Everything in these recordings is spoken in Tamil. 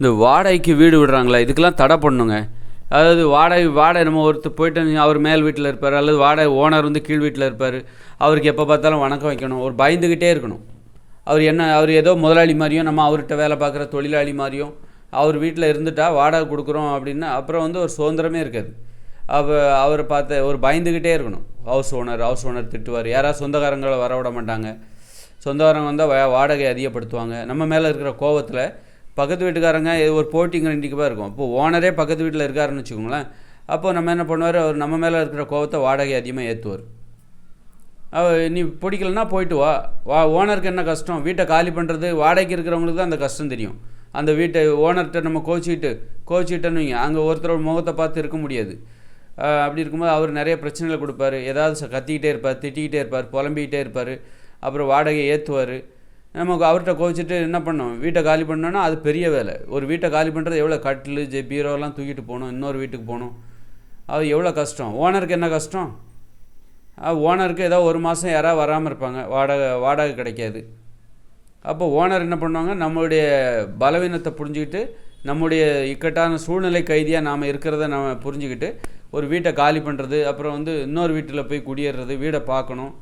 இந்த வாடகைக்கு வீடு விடுறாங்களே? இதுக்கெல்லாம் தடை பண்ணுங்க அதாவது வாடகை வாடகை நம்ம ஒருத்தர் போயிட்டு அவர் மேல் வீட்டில் இருப்பார் அல்லது வாடகை ஓனர் வந்து கீழ் வீட்டில் இருப்பார் அவருக்கு எப்போ பார்த்தாலும் வணக்கம் வைக்கணும். ஒரு பயந்துக்கிட்டே இருக்கணும். அவர் என்ன அவர் ஏதோ முதலாளி மாதிரியும் நம்ம அவர்கிட்ட வேலை பார்க்குற தொழிலாளி மாதிரியும் அவர் வீட்டில் இருந்துட்டா வாடகை கொடுக்குறோம் அப்படின்னா அப்புறம் வந்து ஒரு சுதந்திரமே இருக்காது. அவர் அவரை பார்த்து ஒரு பயந்துக்கிட்டே இருக்கணும். ஹவுஸ் ஓனர் ஹவுஸ் ஓனர் திட்டுவார். யாராவது சொந்தக்காரங்களை வர விட மாட்டாங்க. சொந்தக்காரங்க வந்தால் வாடகை அதிகப்படுத்துவாங்க. நம்ம மேலே இருக்கிற கோவத்தில் பக்கத்து வீட்டுக்காரங்க இது ஒரு போட்டிங்க ரெண்டுக்குப்பா இருக்கும். இப்போ ஓனரே பக்கத்து வீட்டில் இருக்காருன்னு வச்சுக்கோங்களேன். அப்போ நம்ம என்ன பண்ணுவார்? அவர் நம்ம மேலே இருக்கிற கோவத்தை வாடகை அதிகமாக ஏற்றுவார் நீ பிடிக்கலன்னா போயிட்டு வா. வா ஓனருக்கு என்ன கஷ்டம்? வீட்டை காலி பண்ணுறது வாடகைக்கு இருக்கிறவங்களுக்கு தான் அந்த கஷ்டம் தெரியும். அந்த வீட்டை ஓனர்கிட்ட நம்ம கோச்சிக்கிட்டு கோச்சிக்கிட்டேன்னு வைங்க. அங்கே ஒருத்தரோட முகத்தை பார்த்து இருக்க முடியாது. அப்படி இருக்கும்போது அவர் நிறைய பிரச்சனைகளை கொடுப்பாரு. ஏதாவது ச- கத்திக்கிட்டே இருப்பார் திட்டிக்கிட்டே இருப்பார் புலம்பிக்கிட்டே இருப்பார். அப்புறம் வாடகையை ஏற்றுவார் நமக்கு அவர்கிட்ட கோவிச்சிட்டு என்ன பண்ணோம்? வீட்டை காலி பண்ணோன்னா அது பெரிய வேலை. ஒரு வீட்டை காலி பண்ணுறது எவ்வளோ கட்டில் ஜெ பீரோலாம் தூக்கிட்டு போகணும் இன்னொரு வீட்டுக்கு போகணும். அது எவ்வளோ கஷ்டம்? ஓனருக்கு என்ன கஷ்டம்? ஓனருக்கு ஏதோ ஒரு மாதம் யாராவது வராமல் இருப்பாங்க. வாடகை வாடகை கிடைக்காது. அப்போ ஓனர் என்ன பண்ணுவாங்க? நம்மளுடைய பலவீனத்தை புரிஞ்சுக்கிட்டு நம்முடைய இக்கட்டான சூழ்நிலை கைதியாக நாம் இருக்கிறத நம்ம புரிஞ்சுக்கிட்டு ஒரு வீட்டை காலி பண்ணுறது அப்புறம் வந்து இன்னொரு வீட்டில் போய் குடியேறது வீடை பார்க்கணும்.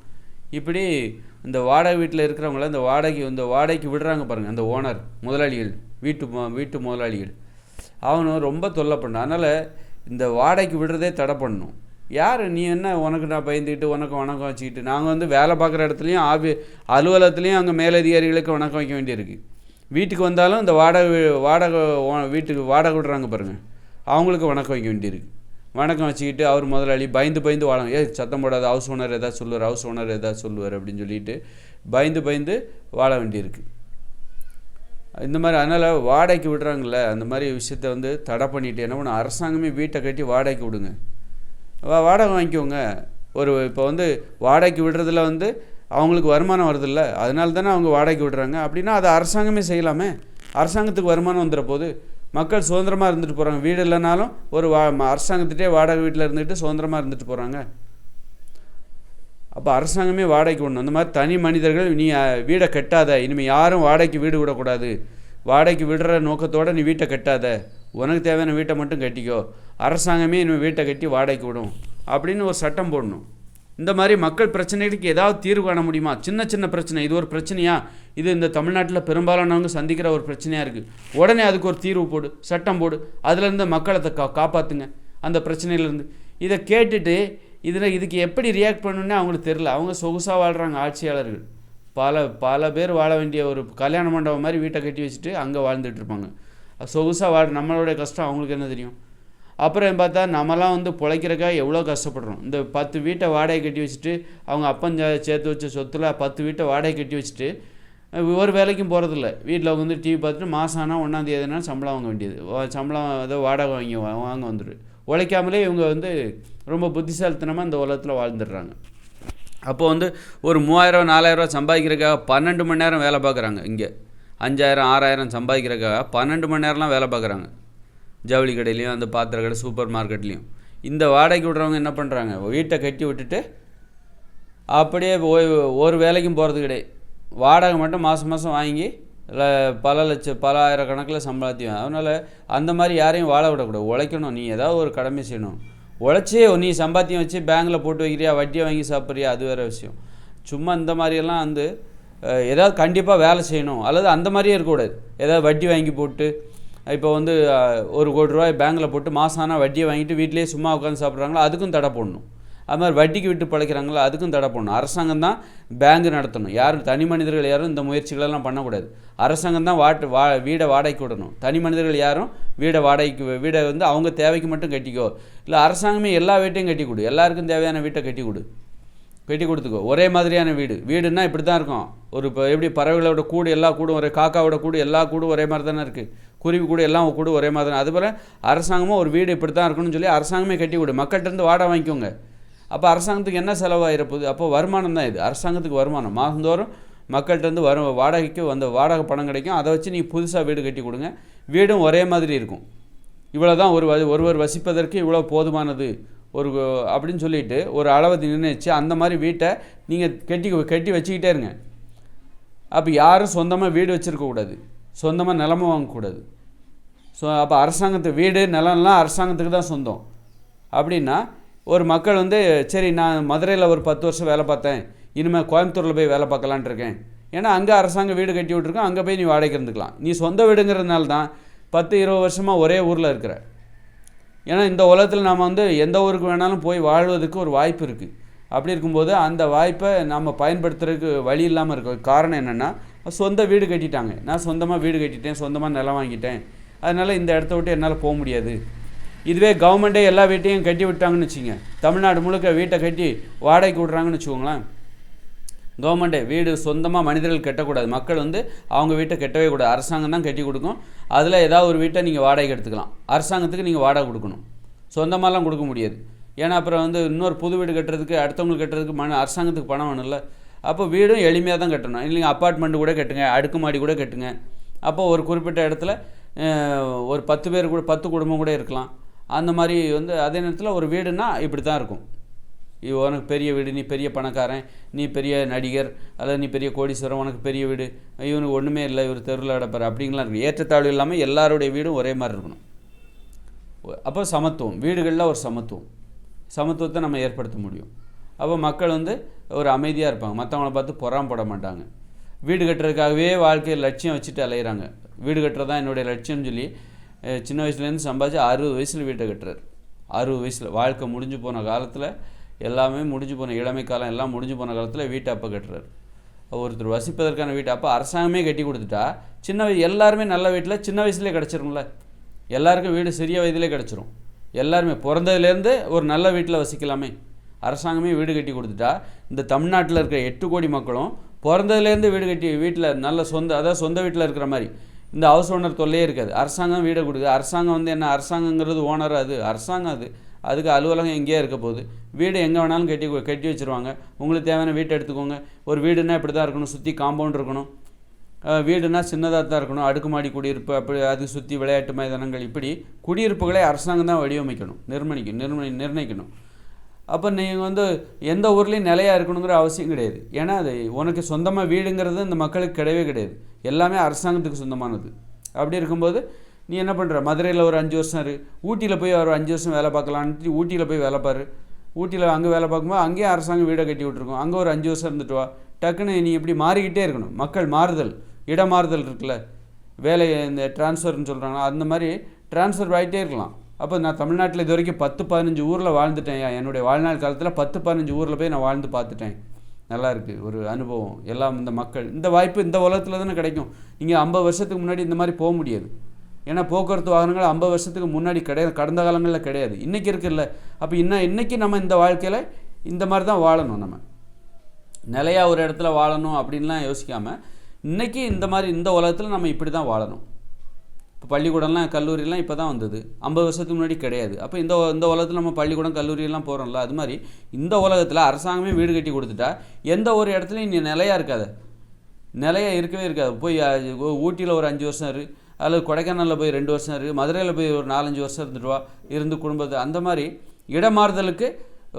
இப்படி இந்த வாடகை வீட்டில் இருக்கிறவங்கள இந்த வாடகை இந்த வாடகைக்கு விடுறாங்க பாருங்கள் அந்த ஓனர் முதலாளிகள் வீட்டு வீட்டு முதலாளிகள். அவனும் ரொம்ப தொல்லை பண்ணான் அதனால் இந்த வாடகைக்கு விடுறதே தடை பண்ணணும். யார் நீ என்ன உனக்கு நான் பயந்துக்கிட்டு உனக்கு வணக்கம் வச்சுக்கிட்டு நாங்கள் வந்து வேலை பார்க்குற இடத்துலையும் ஆபி அலுவலகத்துலேயும் அங்கே மேலதிகாரிகளுக்கு வணக்கம் வைக்க வேண்டியிருக்கு. வீட்டுக்கு வந்தாலும் இந்த வாடகை வாடகை ஓ- வீட்டுக்கு வாடகை விடுறாங்க பாருங்கள் அவங்களுக்கு வணக்கம் வைக்க வேண்டியிருக்கு. வணக்கம் வச்சுக்கிட்டு அவர் முதலாளி பயந்து பயந்து வாழாங்க ஏ சத்தம் போடாத ஹவுஸ் ஓனர் எதாவது சொல்லுவார் ஹவுஸ் ஓனர் எதாவது சொல்லுவார் அப்படின்னு சொல்லிட்டு பயந்து பயந்து வாழ வேண்டியிருக்கு. இந்த மாதிரி அதனால் வாடகைக்கு விடுறாங்கல்ல அந்த மாதிரி விஷயத்த வந்து தடை பண்ணிட்டு என்ன பண்ண அரசாங்கமே வீட்டை கட்டி வாடகைக்கு விடுங்க. வா வாடகை வாங்கிக்கோங்க. ஒரு இப்போ வந்து வாடகைக்கு விடுறதுல வந்து அவங்களுக்கு வருமானம் வருதில்ல அதனால தானே அவங்க வாடகைக்கு விடுறாங்க. அப்படின்னா அதை அரசாங்கமே செய்யலாமே. அரசாங்கத்துக்கு வருமானம் வந்துடுற போது மக்கள் சுதந்திரமாக இருந்துட்டு போகிறாங்க வீடு இல்லைனாலும் ஒரு வா அரசாங்கத்திட்டே வாடகை வீட்டில் இருந்துட்டு சுதந்திரமாக இருந்துட்டு போகிறாங்க அப்போ அரசாங்கமே வாடகைக்கு விடணும். அந்த மாதிரி தனி மனிதர்கள் நீ வீடை கட்டாத. இனிமேல் யாரும் வாடகைக்கு வீடு விடக்கூடாது. வாடகைக்கு விடுற நோக்கத்தோடு நீ வீட்டை கட்டாத. உனக்கு தேவையான வீட்டை மட்டும் கட்டிக்கோ. அரசாங்கமே இனிமேல் வீட்டை கட்டி வாடகைக்கு விடும். அப்படின்னு ஒரு சட்டம் போடணும். இந்த மாதிரி மக்கள் பிரச்சனைகளுக்கு ஏதாவது தீர்வு காண முடியுமா? சின்ன சின்ன பிரச்சனை. இது ஒரு பிரச்சனையா? இது இந்த தமிழ்நாட்டில் பெரும்பாலானவங்க சந்திக்கிற ஒரு பிரச்சனையாக இருக்குது உடனே அதுக்கு ஒரு தீர்வு போடு சட்டம் போடு. அதுலேருந்து மக்களை கா காப்பாற்றுங்க அந்த பிரச்சனையிலேருந்து. இதை கேட்டுட்டு இதில் இதுக்கு எப்படி ரியாக்ட் பண்ணணுன்னே அவங்களுக்கு தெரில அவங்க சொகுசாக வாழ்கிறாங்க ஆட்சியாளர்கள். பல பல பேர் வாழ வேண்டிய ஒரு கல்யாண மண்டபம் மாதிரி வீட்டை கட்டி வச்சுட்டு அங்கே வாழ்ந்துட்டு இருப்பாங்க. சொகுசாக வாழ் நம்மளுடைய கஷ்டம். அவங்களுக்கு என்ன தெரியும்? அப்புறம் பார்த்தா நம்மலாம் வந்து பிழைக்கிறக்கா எவ்வளோ கஷ்டப்படுறோம். இந்த பத்து வீட்டை வாடகை கட்டி வச்சுட்டு அவங்க அப்பன் சேர்த்து வச்ச சொத்தில் பத்து வீட்டை வாடகை கட்டி வச்சுட்டு ஒரு வேலைக்கும் போகிறதில்ல வீட்டில் வந்து டிவி பார்த்துட்டு மாதம் ஆனால் ஒன்றாந்தேதினா சம்பளம் வாங்க வேண்டியது. சம்பளம் ஏதோ வாடகை வாங்கி வாங்க வந்துடு உழைக்காமலே இவங்க வந்து ரொம்ப புத்திசாலித்தனமாக இந்த உலகத்தில் வாழ்ந்துடுறாங்க. அப்போது வந்து ஒரு மூவாயிரம் நாலாயிரரூவா சம்பாதிக்கிறக்காக பன்னெண்டு மணி நேரம் வேலை பார்க்குறாங்க இங்கே. அஞ்சாயிரம் ஆறாயிரம் சம்பாதிக்கிறக்காக பன்னெண்டு மணி நேரம்லாம் வேலை பார்க்குறாங்க. ஜவுளி கடையிலையும் அந்த பாத்திர கடை சூப்பர் மார்க்கெட்லேயும். இந்த வாடகைக்கு விடுறவங்க என்ன பண்ணுறாங்க வீட்டை கட்டி விட்டுட்டு அப்படியே ஓய்வு ஒரு வேலைக்கும் போகிறது கிடையாது. வாடகை மட்டும் மாதம் மாதம் வாங்கி பல லட்சம் பல ஆயிரக்கணக்கில் சம்பாத்தியம். அதனால் அந்த மாதிரி யாரையும் வாழ விடக்கூடாது. உழைக்கணும். நீ ஏதாவது ஒரு கடமை செய்யணும். உழைச்சி நீ சம்பாத்தியம் வச்சு பேங்கில் போட்டு வைக்கிறியா? வட்டியை வாங்கி சாப்பிட்றியா? அது வேறு விஷயம். சும்மா இந்த மாதிரியெல்லாம் வந்து ஏதாவது கண்டிப்பாக வேலை செய்யணும். அல்லது அந்த மாதிரியே இருக்கக்கூடாது. ஏதாவது வட்டி வாங்கி போட்டு இப்போ வந்து ஒரு கோடி ரூபாய் பேங்கில் போட்டு மாதம் ஆனால் வட்டியை வாங்கிட்டு வீட்டிலேயே சும்மா உட்காந்து சாப்பிட்றாங்களோ அதுக்கும் தடை போடணும். அது மாதிரி வட்டிக்கு விட்டு பழைக்கிறாங்களோ அதுக்கும் தடை பண்ணணும் அரசாங்கம் தான் பேங்க் நடத்தணும். யாரும் தனி மனிதர்கள் யாரும் இந்த முயற்சிகளெல்லாம் பண்ணக்கூடாது. அரசாங்கம் தான் வாட்டு வா வீடை வாடகைக்கு விடணும். தனி மனிதர்கள் யாரும் வீடை வாடகைக்கு வீடை வந்து அவங்க தேவைக்கு மட்டும் கட்டிக்கோ. இல்லை அரசாங்கமே எல்லா வீட்டையும் கட்டி கொடு. எல்லாருக்கும் தேவையான வீட்டை கட்டி கொடு. கட்டி கொடுத்துக்கோ. ஒரே மாதிரியான வீடு. வீடுன்னா இப்படி தான் இருக்கும். ஒரு இப்போ எப்படி பறவைகளோட கூடு எல்லா கூடும் ஒரே காக்காவோட கூடு எல்லா கூடும் ஒரே மாதிரி தானே இருக்குது குருவி கூட எல்லாம் கூட ஒரே மாதிரி தான். அதுபோல் அரசாங்கமும் ஒரு வீடு இப்படி தான் இருக்கணும்னு சொல்லி அரசாங்கமே கட்டி கொடு மக்கள்கிட்ட இருந்து வாடகை வாங்கிக்கோங்க. அப்போ அரசாங்கத்துக்கு என்ன செலவாகிறப்போது அப்போ வருமானம் தான் இது. அரசாங்கத்துக்கு வருமானம். மாதந்தோறும் மக்கள்கிட்ட வரும் வாடகைக்கு வந்த வாடகை பணம் கிடைக்கும். அதை வச்சு நீங்கள் புதுசாக வீடு கட்டி கொடுங்க. வீடும் ஒரே மாதிரி இருக்கும். இவ்வளோ தான் ஒரு வ- ஒருவர் வசிப்பதற்கு இவ்வளோ போதுமானது. ஒரு அப்படின்னு சொல்லிட்டு ஒரு அளவு நிர்ணயிச்சு அந்த மாதிரி வீட்டை நீங்கள் கட்டி கட்டி வச்சுக்கிட்டே இருங்க. அப்போ யாரும் சொந்தமாக வீடு வச்சுருக்கக்கூடாது சொந்தமாக நிலமும் வாங்கக்கூடாது. ஸோ அப்போ அரசாங்கத்து வீடு நிலம்லாம் அரசாங்கத்துக்கு தான் சொந்தம். அப்படின்னா ஒரு மக்கள் வந்து சரி நான் மதுரையில் ஒரு பத்து வருஷம் வேலை பார்த்தேன். இனிமேல் கோயம்புத்தூரில் போய் வேலை பார்க்கலான்ட்டு இருக்கேன். ஏன்னா அங்கே அரசாங்கம் வீடு கட்டி விட்ருக்கோம் அங்கே போய் நீ வாடகைக்கு இருந்துக்கலாம். நீ சொந்த வீடுங்கிறதுனால தான் பத்து இருபது வருஷமாக ஒரே ஊரில் இருக்கிற. ஏன்னா இந்த உலகத்தில் நாம் வந்து எந்த ஊருக்கு வேணாலும் போய் வாழ்வதற்கு ஒரு வாய்ப்பு இருக்குது அப்படி இருக்கும்போது அந்த வாய்ப்பை நம்ம பயன்படுத்துறதுக்கு வழி இல்லாமல் இருக்க காரணம் என்னென்னா சொந்த வீடு கட்டிட்டாங்க. நான் சொந்தமாக வீடு கட்டிட்டேன் சொந்தமாக நிலம் வாங்கிட்டேன். அதனால் இந்த இடத்த விட்டு என்னால் போக முடியாது. இதுவே கவர்மெண்ட்டே எல்லா வீட்டையும் கட்டி விட்டாங்கன்னு வச்சுங்க தமிழ்நாடு முழுக்க வீட்டை கட்டி வாடகைக்கு விட்றாங்கன்னு வச்சுக்கோங்களேன். கவர்மெண்ட்டே வீடு சொந்தமாக மனிதர்கள் கட்டக்கூடாது. மக்கள் வந்து அவங்க வீட்டை கட்டவே கூடாது. அரசாங்கம் தான் கட்டி கொடுக்கும். அதில் ஏதாவது ஒரு வீட்டை நீங்கள் வாடகைக்கு எடுத்துக்கலாம். அரசாங்கத்துக்கு நீங்கள் வாடகை கொடுக்கணும். சொந்தமாலாம் கொடுக்க முடியாது. ஏன்னா அப்புறம் வந்து இன்னொரு புது வீடு கட்டுறதுக்கு அடுத்தவங்களுக்கு கட்டுறதுக்கு மன அரசாங்கத்துக்கு பணம் வேணும்ல. அப்போ வீடும் எளிமையாக தான் கட்டணும். இல்லைங்க அப்பார்ட்மெண்ட் கூட கட்டுங்க அடுக்குமாடி கூட கட்டுங்க. அப்போ ஒரு குறிப்பிட்ட இடத்துல ஒரு பத்து பேர் கூட பத்து குடும்பம் கூட இருக்கலாம். அந்த மாதிரி வந்து அதே நேரத்தில் ஒரு வீடுனா இப்படி தான் இருக்கும். இது உனக்கு பெரிய வீடு நீ பெரிய பணக்காரன் நீ பெரிய நடிகர் அல்லது நீ பெரிய கோடீஸ்வரன் உனக்கு பெரிய வீடு இவனுக்கு ஒன்றுமே இல்லை இவர் தெருவில் அடப்பார் அப்படிங்கலாம் இருக்கும். ஏற்றத்தாழ்வு இல்லாமல் எல்லாருடைய வீடும் ஒரே மாதிரி இருக்கணும். அப்போ சமத்துவம் வீடுகளில் ஒரு சமத்துவம். சமத்துவத்தை நம்ம ஏற்படுத்த முடியும். அப்போ மக்கள் வந்து ஒரு அமைதியாக இருப்பாங்க. மற்றவங்கள பார்த்து பொறாமப்பட மாட்டாங்க. வீடு கட்டுறதுக்காகவே வாழ்க்கையில் லட்சியம் வச்சுட்டு அலையிறாங்க. வீடு கட்டுறது தான் என்னுடைய லட்சியம்னு சொல்லி சின்ன வயசுலேருந்து சம்பாதிச்சு அறுபது வயசில் வீட்டை கட்டுறாரு. அறுபது வயசில் வாழ்க்கை முடிஞ்சு போன காலத்தில் எல்லாமே முடிஞ்சு போன இளமை காலம் எல்லாம் முடிஞ்சு போன காலத்தில் வீட்டை அப்போ கட்டுறாரு. ஒருத்தர் வசிப்பதற்கான வீட்டை அப்போ அரசாங்கமே கட்டி கொடுத்துட்டா சின்ன வயசு எல்லாருமே நல்ல வீட்டில் சின்ன வயசுலேயே கிடச்சிரும்ல. எல்லாருக்கும் வீடு சிறிய வயதிலே கிடச்சிரும். எல்லாருமே பிறந்ததுலேருந்து ஒரு நல்ல வீட்டில் வசிக்கலாமே. அரசாங்கமே வீடு கட்டி கொடுத்துட்டா. இந்த தமிழ்நாட்டில் இருக்கிற எட்டு கோடி மக்களும் பிறந்ததுலேருந்து வீடு கட்டி வீட்டில் நல்ல சொந்த அதாவது சொந்த வீட்டில் இருக்கிற மாதிரி. இந்த ஹவுஸ் ஓனர் தொல்லையே இருக்காது. அரசாங்கம் வீடை கொடுக்குது. அரசாங்கம் வந்து என்ன? அரசாங்கங்கிறது ஓனர் அது. அரசாங்கம் அது. அதுக்கு அலுவலகம் எங்கேயே இருக்க போகுது. வீடு எங்கே வேணாலும் கட்டி கட்டி வச்சுருவாங்க. உங்களுக்கு தேவையான வீட்டை எடுத்துக்கோங்க. ஒரு வீடுனா இப்படி தான் இருக்கணும். சுற்றி காம்பவுண்ட் இருக்கணும். வீடுனா சின்னதாக தான் இருக்கணும். அடுக்குமாடி குடியிருப்பு அப்படி அது சுற்றி விளையாட்டு மைதானங்கள் இப்படி குடியிருப்புகளை அரசாங்கம் தான் வடிவமைக்கணும். நிர்மணிக்கணும் நிர்மணி நிர்ணயிக்கணும். அப்போ நீங்கள் வந்து எந்த ஊர்லேயும் நிலையாக இருக்கணுங்கிற அவசியம் கிடையாது. ஏன்னா அது உனக்கு சொந்தமாக வீடுங்கிறது இந்த மக்களுக்கு கிடையவே கிடையாது. எல்லாமே அரசாங்கத்துக்கு சொந்தமானது. அப்படி இருக்கும்போது நீ என்ன பண்ணுற மதுரையில் ஒரு அஞ்சு வருஷம் இரு. ஊட்டியில் போய் ஒரு அஞ்சு வருஷம் வேலை பார்க்கலான்ட்டு ஊட்டியில் போய் வேலை பாரு. ஊட்டியில் அங்கே வேலை பார்க்கும்போது அங்கேயே அரசாங்கம் வீடை கட்டி விட்ருக்கோம் அங்கே ஒரு அஞ்சு வருஷம் இருந்துட்டு வா. டக்குன்னு நீ இப்படி மாறிக்கிட்டே இருக்கணும். மக்கள் மாறுதல் இடமாறுதல் இருக்குல்ல. வேலை இந்த ட்ரான்ஸ்ஃபர்னு சொல்கிறாங்க அந்த மாதிரி ட்ரான்ஸ்ஃபர் ஆகிட்டே இருக்கலாம். அப்போ நான் தமிழ்நாட்டில் இது வரைக்கும் பத்து பதினஞ்சு ஊரில் வாழ்ந்துட்டேன் என்னுடைய வாழ்நாள் காலத்தில் பத்து பதினஞ்சு ஊரில் போய் நான் வாழ்ந்து பார்த்துட்டேன். நல்லா இருக்குது ஒரு அனுபவம். எல்லாம் இந்த மக்கள். இந்த வாய்ப்பு இந்த உலகத்தில் தானே கிடைக்கும். நீங்கள் ஐம்பது வருஷத்துக்கு முன்னாடி இந்த மாதிரி போக முடியாது. ஏன்னா போக்குவரத்து வாகனங்கள் ஐம்பது வருஷத்துக்கு முன்னாடி கிடையாது கடந்த காலங்களில் கிடையாது. இன்றைக்கி இருக்குல்ல. அப்போ இன்னும் இன்றைக்கி நம்ம இந்த வாழ்க்கையில் இந்த மாதிரி தான் வாழணும் நம்ம. நிலையா ஒரு இடத்துல வாழணும் அப்படின்லாம் யோசிக்காமல் இன்றைக்கி இந்த மாதிரி இந்த உலகத்தில் நம்ம இப்படி தான் வாழணும். இப்போ பள்ளிக்கூடம்லாம் கல்லூரியெல்லாம் இப்போ தான் வந்தது. ஐம்பது வருஷத்துக்கு முன்னாடி கிடையாது. அப்போ இந்த இந்த உலகத்தில் நம்ம பள்ளிக்கூடம் கல்லூரியெல்லாம் போகிறோம்ல அது மாதிரி இந்த உலகத்தில் அரசாங்கமே வீடு கட்டி கொடுத்துட்டா எந்த ஒரு இடத்துலையும் நீ நிலையாக இருக்காது. நிலையாக இருக்கவே இருக்காது. போய் ஊட்டியில் ஒரு அஞ்சு வருஷம் இரு அல்லது கொடைக்கானலில் போய் ரெண்டு வருஷம் இரு மதுரையில் போய் ஒரு நாலஞ்சு வருஷம் இருந்துட்டு வா இருந்து குடும்பத்தை அந்த மாதிரி இடமாறுதலுக்கு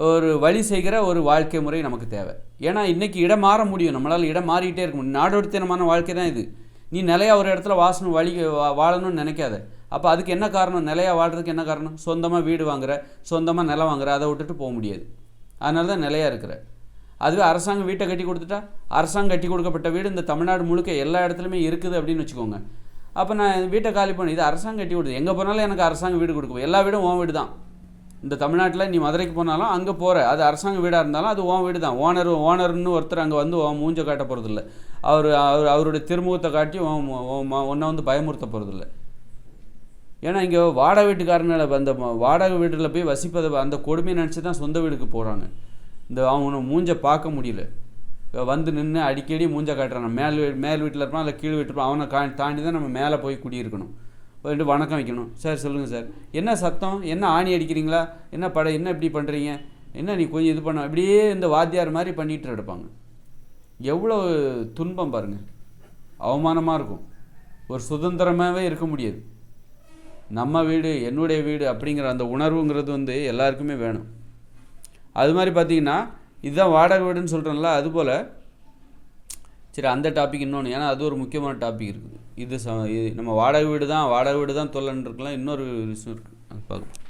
ஒரு வழி செய்கிற ஒரு வாழ்க்கை முறை நமக்கு தேவை. ஏன்னா இன்றைக்கி இடம் மாற முடியும். நம்மளால் இடம் மாறிக்கிட்டே இருக்க முடியும். நாடோடித்தனமான வாழ்க்கை தான் இது. நீ நிலையா ஒரு இடத்துல வாசணும் வழி வா- வாழணும்னு நினைக்காத. அப்போ அதுக்கு என்ன காரணம்? நிலையா வாழ்றதுக்கு என்ன காரணம்? சொந்தமாக வீடு வாங்குற சொந்தமாக நிலம் வாங்குற அதை விட்டுட்டு போக முடியாது. அதனால தான் நிலையா இருக்கிற. அதுவே அரசாங்கம் வீட்டை கட்டி கொடுத்துட்டா? அரசாங்கம் கட்டி கொடுக்கப்பட்ட வீடு இந்த தமிழ்நாடு முழுக்க எல்லா இடத்துலையுமே இருக்குது அப்படின்னு வச்சுக்கோங்க. அப்போ நான் வீட்டை காலி பண்ணி இது அரசாங்கம் கட்டி கொடுத்து எங்கே போனாலும் எனக்கு அரசாங்கம் வீடு கொடுக்கும் எல்லா வீடும் உன் வீடு தான். இந்த தமிழ்நாட்டில் நீ மதுரைக்கு போனாலும் அங்கே போகிற அது அரசாங்க வீடாக இருந்தாலும் அது ஓன் வீடு தான். ஓனர் ஓனர்னு ஒருத்தர் அங்கே வந்து ஓன் மூஞ்ச காட்ட போகிறதில்ல அவர் அவர் அவருடைய திருமுகத்தை காட்டி உன் உன் ம- உன்னை வந்து பயமுறுத்த போகிறதில்ல ஏன்னா இங்கே வாடகை வீட்டுக்காரனால் அந்த வாடகை வீட்டில் போய் வசிப்பதை அந்த கொடுமையை நினச்சி தான் சொந்த வீடுக்கு போகிறாங்க இந்த அவனை மூஞ்ச பார்க்க முடியல. வந்து நின்று அடிக்கடி மூஞ்ச காட்டுறான். மேல் மேல் வீட்டில் இருப்பான் இல்லை கீழ் வீட்டில் இருப்பான். அவனை கா தாண்டி தான் நம்ம மேலே போய் குடியிருக்கணும். போயிட்டு வணக்கம் வைக்கணும். சார் சொல்லுங்கள் சார். என்ன சத்தம்? என்ன ஆணி அடிக்கிறீங்களா? என்ன படம் என்ன இப்படி பண்ணுறீங்க என்ன நீ கொஞ்சம் இது பண்ண? இப்படியே இந்த வாத்தியார் மாதிரி பண்ணிகிட்டு எடுப்பாங்க எவ்வளோ துன்பம் பாருங்கள் அவமானமாக இருக்கும். ஒரு சுதந்திரமாகவே இருக்க முடியாது. நம்ம வீடு என்னுடைய வீடு அப்படிங்கிற அந்த உணர்வுங்கிறது வந்து எல்லாருக்குமே வேணும். அது மாதிரி பார்த்தீங்கன்னா இதுதான் வாடகை வீடுன்னு சொல்கிறேன்ல அதுபோல் சரி அந்த டாபிக் இன்னொன்று ஏன்னா அது ஒரு முக்கியமான டாபிக் இருக்குது. இது ச இது நம்ம வாடகை வீடு தான் வாடகை வீடு தான் தொல்லன்னு இருக்கலாம் இன்னொரு விஷயம் இருக்குது அது பார்க்கலாம்